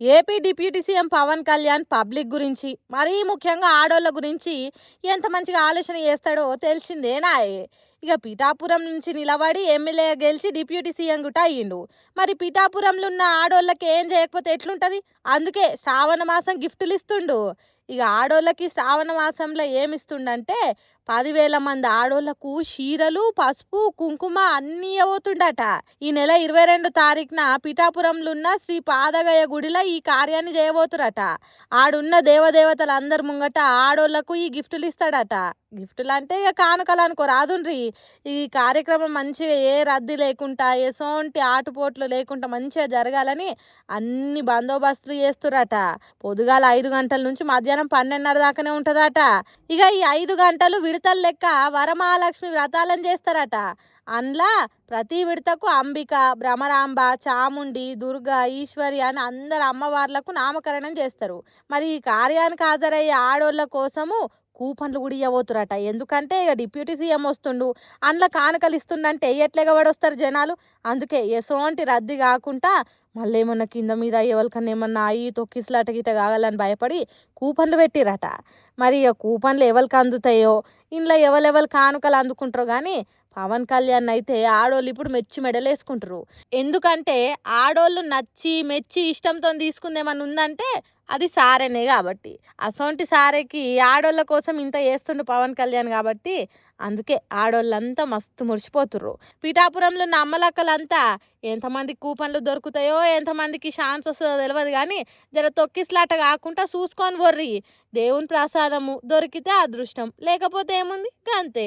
AP deputy CM Pawan Kalyan public గురించి మరీ ముఖ్యంగా ఆడోళ్ళ గురించి ఎంత మంచిగా ఆలోచన చేస్తాడో తెలిసిందేనాయే ఇక పిఠాపురం నుంచి నిలబడి ఎమ్మెల్యే గెలిచి డిప్యూటీ సీఎం గుట అయ్యిండు. మరి పిఠాపురంలో ఉన్న ఆడోళ్ళకి ఏం చేయకపోతే ఎట్లుంటది? అందుకే శ్రావణ మాసం గిఫ్టులు ఇస్తుండు. ఇక ఆడోళ్ళకి శ్రావణ మాసంలో ఏమిస్తుండంటే పదివేల మంది ఆడోళ్ళకు చీరలు పసుపు కుంకుమ అన్నీ అవుతుండట ఈ నెల ఇరవై రెండు తారీఖున పిఠాపురంలో ఉన్న శ్రీ పాదగయ గుడిలో ఈ కార్యాన్ని చేయబోతురట. ఆడున్న దేవదేవతలందరి ముంగట ఆడోళ్ళకు ఈ గిఫ్టులు ఇస్తాడట. గిఫ్టులు అంటే ఇక కానుకలు అనుకో రాదుండ్రి ఈ కార్యక్రమం మంచిగా ఏ రద్దీ లేకుండా ఎసోంటి ఆటుపోట్లు లేకుండా మంచిగా జరగాలని అన్ని బందోబస్తులు చేస్తురట పొద్దుగాల ఐదు గంటల నుంచి మధ్యాహ్నం పన్నెండున్నర దాకానే ఉంటుందట. ఇక ఈ ఐదు గంటలు విడతల లెక్క వరమహాలక్ష్మి వ్రతాలను చేస్తారట. అందులో ప్రతి విడతకు అంబిక భ్రమరాంబ చాముండి దుర్గా ఈశ్వరి అని అందరు అమ్మవార్లకు నామకరణం చేస్తారు. మరి ఈ కార్యానికి హాజరయ్యే ఆడోళ్ళ కోసము కూపన్లు కూడా ఇవ్వబోతురట ఎందుకంటే ఇక డిప్యూటీ సీఎం వస్తుండు అందులో కానుకలు ఇస్తుండంటే ఎయ్యట్లేగా పడొస్తారు జనాలు? అందుకే ఎసోంటి రద్దీ కాకుండా మళ్ళీ ఏమన్నా కింద మీద ఎవరికన్నా ఏమన్నా అయ్యి తొక్కిసలాట గీత కావాలని భయపడి కూపన్లు పెట్టిరట. మరి ఇక కూపన్లు ఎవరికి అందుతాయో? ఇంట్లో ఎవరెవరు కానుకలు అందుకుంటారో కానీ పవన్ కళ్యాణ్ అయితే ఆడోళ్ళు ఇప్పుడు మెచ్చి మెడలేసుకుంటారు ఎందుకంటే ఆడోళ్ళు నచ్చి మెచ్చి ఇష్టంతో తీసుకుందేమని ఉందంటే అది సారేనే కాబట్టి. అసొంటి సారేకి ఆడోళ్ళ కోసం ఇంత చేస్తుండు పవన్ కళ్యాణ్ కాబట్టి అందుకే ఆడోళ్ళంతా మస్తు మురిసిపోతుర్రు. పీఠాపురంలో ఉన్న అమ్మలక్కలంతా ఎంతమంది కూపన్లు దొరుకుతాయో ఎంతమందికి ఛాన్స్ వస్తుందో తెలియదు కానీ జర తొక్కిస్లాట కాకుండా చూసుకొని వర్రి దేవుని ప్రసాదము దొరికితే అదృష్టం లేకపోతే ఏముంది? అంతే